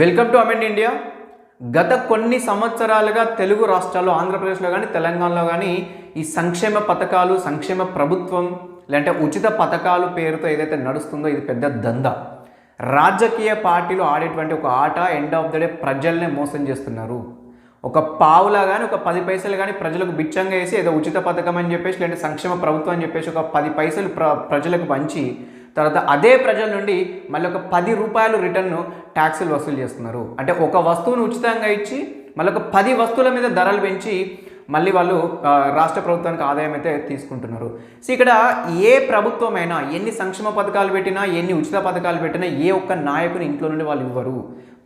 Welcome to amend India గత కొన్ని సంవత్సరాలుగా తెలుగు రాష్ట్రాల్లో ఆంధ్రప్రదేశ్లో కానీ తెలంగాణలో కానీ ఈ సంక్షేమ పథకాలు సంక్షేమ ప్రభుత్వం లేదంటే ఉచిత పథకాలు పేరుతో ఏదైతే నడుస్తుందో ఇది పెద్ద దందా. రాజకీయ పార్టీలు ఆడేటువంటి ఒక ఆట ఎండ్ ఆఫ్ ద డే ప్రజల్నే మోసం చేస్తున్నారు. ఒక పావులా కానీ ఒక పది పైసలు కానీ ప్రజలకు బిచ్చంగా వేసి ఏదో ఉచిత పథకం అని చెప్పేసి లేదంటే సంక్షేమ ప్రభుత్వం అని చెప్పేసి ఒక పది పైసలు ప్ర ప్రజలకు పంచి తర్వాత అదే ప్రజల నుండి మళ్ళీ ఒక పది రూపాయలు రిటర్న్ ట్యాక్సులు వసూలు చేస్తున్నారు. అంటే ఒక వస్తువును ఉచితంగా ఇచ్చి మళ్ళీ ఒక పది వస్తువుల మీద ధరలు పెంచి మళ్ళీ వాళ్ళు రాష్ట్ర ప్రభుత్వానికి ఆదాయం అయితే తీసుకుంటున్నారు. సో ఇక్కడ ఏ ప్రభుత్వమైనా ఎన్ని సంక్షేమ పథకాలు పెట్టినా ఎన్ని ఉచిత పథకాలు పెట్టినా ఏ ఒక్క నాయకుని ఇంట్లో నుండి వాళ్ళు ఇవ్వరు.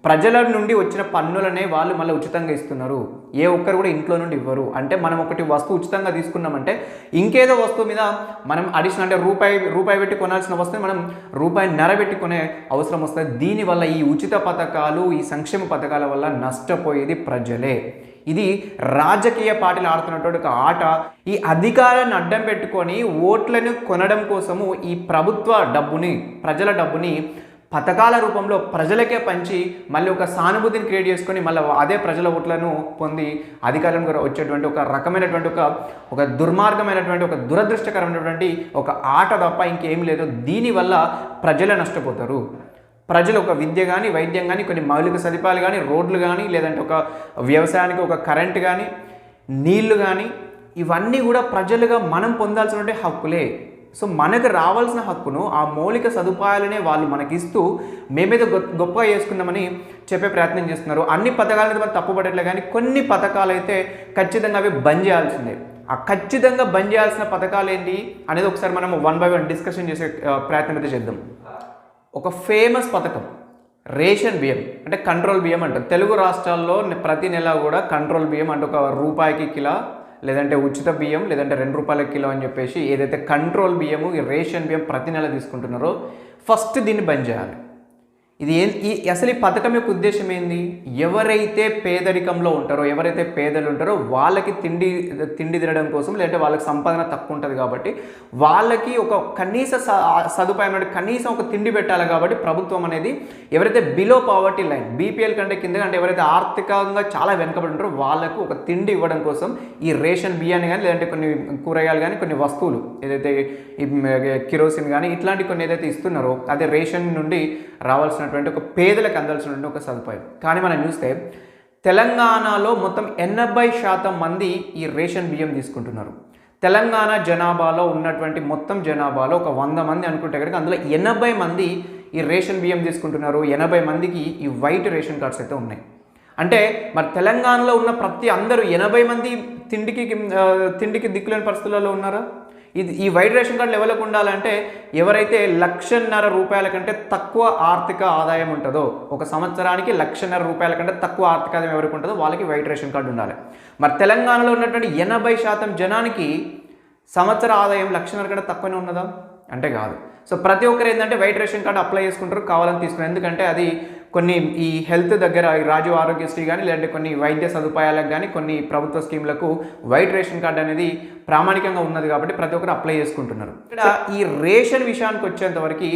ప్రజల నుండి వచ్చిన పన్నులనే వాళ్ళు మళ్ళీ ఉచితంగా ఇస్తున్నారు. ఏ ఒక్కరు కూడా ఇంట్లో నుండి ఇవ్వరు. అంటే మనం ఒకటి వస్తువు ఉచితంగా తీసుకున్నామంటే ఇంకేదో వస్తువు మీద మనం అడిషనల్ అంటే రూపాయి రూపాయి పెట్టి కొనాల్సిన వస్తువు మనం రూపాయి నర పెట్టి కొనే అవసరం వస్తుంది. దీనివల్ల ఈ ఉచిత పథకాలు ఈ సంక్షేమ పథకాల వల్ల నష్టపోయేది ప్రజలే. ఇది రాజకీయ పార్టీలు ఆడుతున్నటువంటి ఒక ఆట. ఈ అధికారాన్ని అడ్డం పెట్టుకొని ఓట్లను కొనడం కోసము ఈ ప్రభుత్వ డబ్బుని ప్రజల డబ్బుని పథకాల రూపంలో ప్రజలకే పంచి మళ్ళీ ఒక సానుభూతిని క్రియేట్ చేసుకొని మళ్ళీ అదే ప్రజల ఓట్లను పొంది అధికారం కూడా వచ్చేటువంటి ఒక రకమైనటువంటి ఒక ఒక దుర్మార్గమైనటువంటి ఒక దురదృష్టకరమైనటువంటి ఒక ఆట తప్ప ఇంకేం లేదు. దీనివల్ల ప్రజలే నష్టపోతారు. ప్రజలు ఒక విద్య కానీ వైద్యం కానీ కొన్ని మౌలిక సదుపాయాలు కానీ రోడ్లు కానీ లేదంటే ఒక వ్యవసాయానికి ఒక కరెంట్ కానీ నీళ్ళు కానీ ఇవన్నీ కూడా ప్రజలుగా మనం పొందాల్సినటువంటి హక్కులే. సో మనకు రావాల్సిన హక్కును ఆ మౌలిక సదుపాయాలనే వాళ్ళు మనకిస్తూ మేమేదో గొప్ప గొప్పగా చేసుకుందామని చెప్పే ప్రయత్నం చేస్తున్నారు. అన్ని పథకాల మీద మనం తప్పుపడట్లే కానీ కొన్ని పథకాలు అయితే ఖచ్చితంగా అవి బంద్ చేయాల్సిందే. ఆ ఖచ్చితంగా బంద్ చేయాల్సిన పథకాలు ఏంటి అనేది ఒకసారి మనం వన్ బై వన్ డిస్కషన్ చేసే ప్రయత్నం అయితే చేద్దాం. ఒక ఫేమస్ పథకం రేషన్ బియ్యం అంటే కంట్రోల్ బియ్యం అంటారు. తెలుగు రాష్ట్రాల్లో ప్రతి నెల కూడా కంట్రోల్ బియ్యం అంటే ఒక రూపాయికి కిలో లేదంటే ఉచిత బియ్యం లేదంటే రెండు రూపాయల కిలో అని చెప్పేసి ఏదైతే కంట్రోల్ బియ్యము ఈ రేషన్ బియ్యం ప్రతి నెల తీసుకుంటున్నారో ఫస్ట్ దీన్ని బంద్ చేయాలి. ఇది ఏ ఈ అసలు ఈ పథకం యొక్క ఉద్దేశం ఏంది? ఎవరైతే పేదరికంలో ఉంటారో ఎవరైతే పేదలు ఉంటారో వాళ్ళకి తిండి తిండి తినడం కోసం లేదంటే వాళ్ళకి సంపాదన తక్కువ ఉంటుంది కాబట్టి వాళ్ళకి ఒక కనీస స- సదుపాయం కనీసం ఒక తిండి పెట్టాలి కాబట్టి ప్రభుత్వం అనేది ఎవరైతే బిలో పావర్టీ లైన్ బీపీఎల్ కంటే కింద అంటే ఎవరైతే ఆర్థికంగా చాలా వెనుకబడి ఉంటారో వాళ్ళకు ఒక తిండి ఇవ్వడం కోసం ఈ రేషన్ బియ్యాన్ని కానీ లేదంటే కొన్ని కూరగాయలు కానీ కొన్ని వస్తువులు ఏదైతే ఈ కిరోసిన్ కానీ ఇట్లాంటి కొన్ని ఏదైతే ఇస్తున్నారో అదే రేషన్ నుండి రావాల్సిన రావాల్సినటువంటి ఒక పేదలకు అందాల్సినటువంటి ఒక సదుపాయం. కానీ మనం చూస్తే తెలంగాణలో మొత్తం ఎనభై శాతం మంది ఈ రేషన్ బియ్యం తీసుకుంటున్నారు. తెలంగాణ జనాభాలో ఉన్నటువంటి మొత్తం జనాభాలో ఒక వంద మంది అనుకుంటే కనుక అందులో ఎనభై మంది ఈ రేషన్ బియ్యం తీసుకుంటున్నారు. ఎనభై మందికి ఈ వైట్ రేషన్ కార్డ్స్ అయితే ఉన్నాయి. అంటే మరి తెలంగాణలో ఉన్న ప్రతి అందరూ ఎనభై మంది తిండికి తిండికి దిక్కులేని పరిస్థితులలో ఉన్నారా? ఇది ఈ వైట్ రేషన్ కార్డులు ఎవరికి ఉండాలంటే ఎవరైతే లక్షన్నర రూపాయల కంటే తక్కువ ఆర్థిక ఆదాయం ఉంటుందో ఒక సంవత్సరానికి లక్షన్నర రూపాయల కంటే తక్కువ ఆర్థిక ఆదాయం ఎవరికి ఉంటుందో వాళ్ళకి వైట్ రేషన్ కార్డు ఉండాలి. మరి తెలంగాణలో ఉన్నటువంటి ఎనభై శాతం జనానికి సంవత్సర ఆదాయం లక్షన్నర కంటే తక్కువనే ఉన్నదా? అంటే కాదు. సో ప్రతి ఒక్కరు ఏంటంటే వైట్ రేషన్ కార్డు అప్లై చేసుకుంటారు కావాలని తీసుకున్నారు. ఎందుకంటే అది కొన్ని ఈ హెల్త్ దగ్గర ఈ రాజు ఆరోగ్యశ్రీ కానీ లేదంటే కొన్ని వైద్య సదుపాయాలకు కానీ కొన్ని ప్రభుత్వ స్కీమ్లకు వైట్ రేషన్ కార్డు అనేది ప్రామాణికంగా ఉన్నది కాబట్టి ప్రతి ఒక్కరు అప్లై చేసుకుంటున్నారు. ఇక్కడ ఈ రేషన్ విషయానికి వచ్చేంతవరకు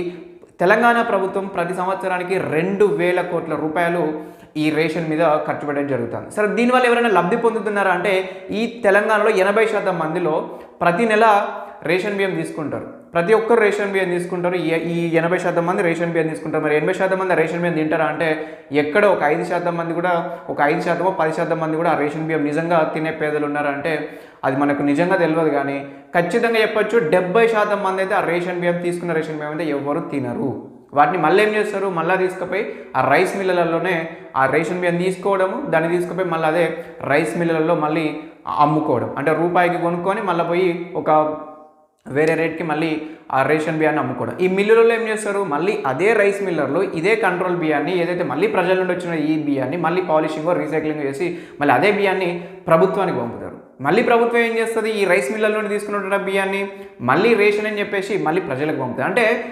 తెలంగాణ ప్రభుత్వం ప్రతి సంవత్సరానికి రెండు వేల కోట్ల రూపాయలు ఈ రేషన్ మీద ఖర్చు పెట్టడం జరుగుతుంది. సరే దీనివల్ల ఎవరైనా లబ్ధి పొందుతున్నారా అంటే ఈ తెలంగాణలో ఎనభై శాతం మందిలో ప్రతి నెల రేషన్ బియ్యం తీసుకుంటారు. ప్రతి ఒక్కరు రేషన్ బియ్యం తీసుకుంటారు. ఈ- ఎనభై శాతం మంది రేషన్ బియ్యం తీసుకుంటారు. మరి ఎనభై శాతం మంది రేషన్ బియ్యం తింటారా? అంటే ఎక్కడ ఒక ఐదు శాతం మంది కూడా ఒక ఐదు శాతమో పది శాతం మంది కూడా ఆ రేషన్ బియ్యం నిజంగా తినే పేదలు ఉన్నారంటే అది మనకు నిజంగా తెలియదు కానీ ఖచ్చితంగా చెప్పొచ్చు డెబ్బై శాతం మంది అయితే ఆ రేషన్ బియ్యం తీసుకున్న రేషన్ బియ్యం అయితే ఎవరు తినరు. వాటిని మళ్ళీ ఏం చేస్తారు? మళ్ళీ తీసుకుపోయి ఆ రైస్ మిల్లలలోనే ఆ రేషన్ బియ్యం తీసుకోవడము దాన్ని తీసుకుపోయి మళ్ళీ అదే రైస్ మిల్లలలో మళ్ళీ అమ్ముకోవడం. అంటే రూపాయికి కొనుక్కొని మళ్ళీ పోయి ఒక వేరే రేట్కి మళ్ళీ ఆ రేషన్ బియ్యాన్ని అమ్ముకోవడం. ఈ మిల్లులలో ఏం చేస్తారు? మళ్ళీ అదే రైస్ మిల్లర్లో ఇదే కంట్రోల్ బియ్యాన్ని ఏదైతే మళ్ళీ ప్రజల నుండి వచ్చిన ఈ బియ్యాన్ని మళ్ళీ పాలిషింగ్ రీసైక్లింగ్ చేసి మళ్ళీ అదే బియ్యాన్ని ప్రభుత్వానికి పంపుతారు. మళ్ళీ ప్రభుత్వం ఏం చేస్తుంది? ఈ రైస్ మిల్లర్ నుండి తీసుకున్న బియ్యాన్ని మళ్ళీ రేషన్ అని చెప్పేసి మళ్ళీ ప్రజలకు పంపుతారు. అంటే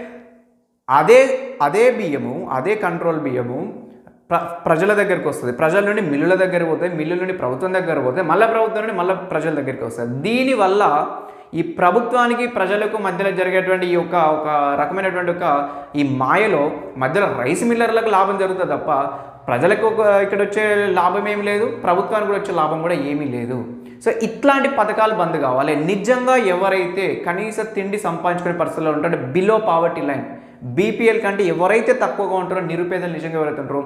అదే అదే బియ్యము అదే కంట్రోల్ బియ్యము ప్ర ప్రజల దగ్గరికి వస్తుంది. ప్రజల నుండి మిల్లుల దగ్గర పోతే మిల్లుల నుండి ప్రభుత్వం దగ్గర పోతే మళ్ళీ ప్రభుత్వం నుండి మళ్ళీ ప్రజల దగ్గరికి వస్తుంది. దీనివల్ల ఈ ప్రభుత్వానికి ప్రజలకు మధ్యలో జరిగేటువంటి ఈ యొక్క ఒక రకమైనటువంటి ఒక ఈ మాయలో మధ్యలో రైస్ మిల్లర్లకు లాభం జరుగుతుంది తప్ప ప్రజలకు ఒక ఇక్కడ వచ్చే లాభం ఏమీ లేదు ప్రభుత్వానికి కూడా వచ్చే లాభం కూడా ఏమీ లేదు. సో ఇట్లాంటి పథకాలు బంద్ కావాలి. నిజంగా ఎవరైతే కనీస తిండి సంపాదించుకునే పరిస్థితుల్లో ఉంటారో బిలో పావర్టీ లైన్ బీపీఎల్ కంటే ఎవరైతే తక్కువగా ఉంటారో నిరుపేదలు నిజంగా ఎవరైతే ఉంటారో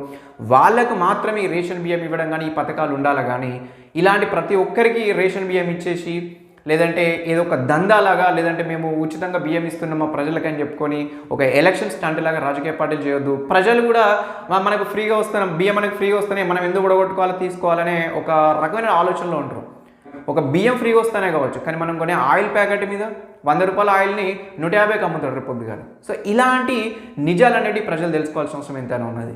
వాళ్ళకు మాత్రమే ఈ రేషన్ బియ్యం ఇవ్వడం కానీ ఈ పథకాలు ఉండాలి కానీ ఇలాంటి ప్రతి ఒక్కరికి రేషన్ బియ్యం ఇచ్చేసి లేదంటే ఏదో ఒక దందాలాగా లేదంటే మేము ఉచితంగా బియ్యం ఇస్తున్నాం మా ప్రజలకని చెప్పుకొని ఒక ఎలక్షన్ స్టంట్ లాగా రాజకీయ పార్టీలు చేయొద్దు. ప్రజలు కూడా మనకు ఫ్రీగా వస్తున్నాం బియ్యం మనకు ఫ్రీగా వస్తున్నాయి మనం ఎందుకు కూడా తీసుకోవాలనే ఒక రకమైన ఆలోచనలో ఉంటారు. ఒక బియ్యం ఫ్రీగా వస్తానే కావచ్చు కానీ మనం కొనే ఆయిల్ ప్యాకెట్ మీద వంద రూపాయల ఆయిల్ని నూట యాభైకి అమ్ముతాడు రేపు పొద్దుగాల. సో ఇలాంటి నిజాలు అనేవి ప్రజలు తెలుసుకోవాల్సిన అవసరం ఎంతైనా ఉన్నది.